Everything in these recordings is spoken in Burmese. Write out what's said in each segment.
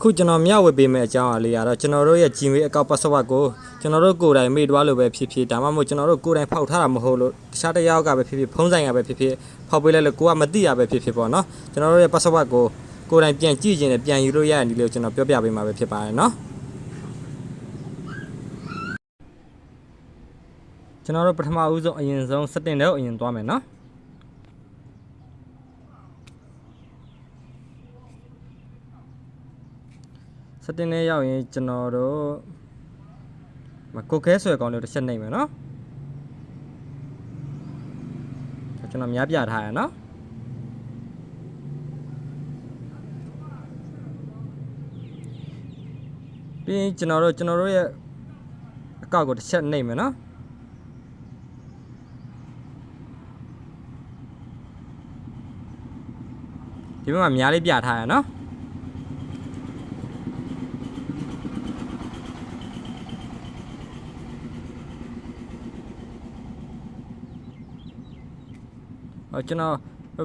ခုကျွန်တော်မျှဝေပေးမယ့်အကြောင်းအလေးကတော့ကျွန်တော်တို့ရဲ့ Gmail အကောင့် password ကိုကျွန်တော်တို့ကိုယ်တိုင်မေ့သွားလို့ပဲဖြစ်ဖြစ်ဒါမှမဟုတ်ကျွန်တော်တို့ကိုယ်တိုင်ဖောက်ထားတာမဟုတ်လို့တခြားတစ်ယောက်ကပဲဖြစ်ဖြစ်ဖုံးဆိုင်ကပဲဖြစ်ဖြစ်ဖောက်ပေးလိုက်လို့ကိုကမသိရပဲဖြစ်ဖြစ်ပေါ့နော်ကျွန်တော်တို့ရဲ့ password ကိုကိုယ်တိုင်ပြန်ကြည့်ခြင်းနဲ့ပြန်ယူလို့ရတဲ့ဒီလိုကျွန်တော်ပြောပြပေးမှာပဲဖြစ်ပါတယ်နော်ကျွန်တော်တို့ပထမဦးဆုံးအရင်ဆုံး setting တွေကိုအရင်သွားမယ်နော် စတင်နဲ့ရောက်ရင်ကျွန်တော်တို့မကိုခဲဆွဲကောင်းလို့တစ်ချက်နှိပ်မယ်နော်ကျွန်တော်များပြထားရနော်ပြီးရင်ကျွန်တော်တို့ကျွန်တော်တို့ရဲ့အကောက်ကိုတစ်ချက်နှိပ်မယ်နော်ဒီဘက်မှာများလေးပြထားရနော် ကျွန်တော်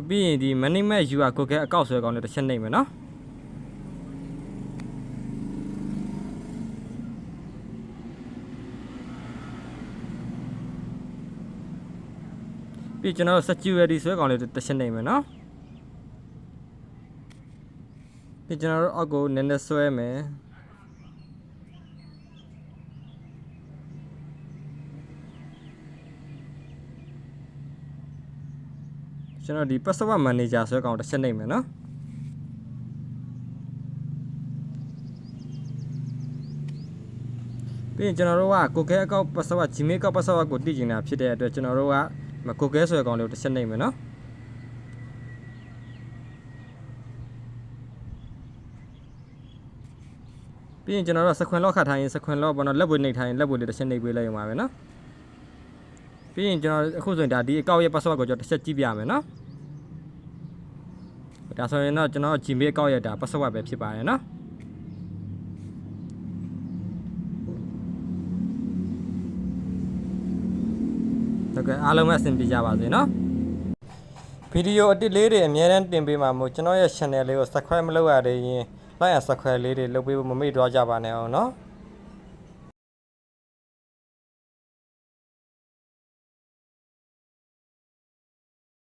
ပြီးရင်ဒီ management UI Google အကောင့်ဆွဲကောင်းလေးတစ်ချက်နှိပ်မယ်နော်ပြီးကျွန်တော်တို့ security ဆွဲကောင်းလေးတစ်ချက်နှိပ်မယ်နော်ပြီးကျွန်တော်တို့အောက်ကိုနည်းနည်းဆွဲမယ် ကျွန်တော်ဒီ password manager ဆွဲကောင်းတစ်ချက်နှိပ်မယ်နော်ပြီးရင်ကျွန်တော်တို့က Google အကောင့် password Gmail အကောင့် password ကိုတည်ကျင်တာဖြစ်တဲ့အတွက်ကျွန်တော်တို့က Google ဆွဲကောင်းလေးကိုတစ်ချက်နှိပ်မယ်နော်ပြီးရင်ကျွန်တော်တို့ sequence lock ခတ်ထားရင် sequence lock ပေါ့နော်လက်ပွေနှိပ်ထားရင်လက်ပွေလေးတစ်ချက်နှိပ်ပေးလိုက်ရမှာပဲနော် ပြီးရင်ကျွန်တော်အခုဆိုရင်ဒါဒီအကောင့်ရဲ့ password ကိုကျွန်တော်တစ်ချက်ကြည့်ပြမယ်နော်ဒါဆိုရင်တော့ကျွန်တော် Gmail အကောင့်ရဲ့ဒါ password ပဲဖြစ်ပါတယ်နော်ဟုတ်ကဲ့အားလုံးပဲအဆင်ပြေကြပါစေနော်ဗီဒီယိုအတစ်လေးတွေအများတန်းတင်ပေးမှာမို့ကျွန်တော်ရဲ့ channel လေးကို subscribe မလုပ်ရသေးရင် like and subscribe လေးတွေလုပ်ပေးဖို့မမေ့တော့ကြပါနဲ့အောင်နော်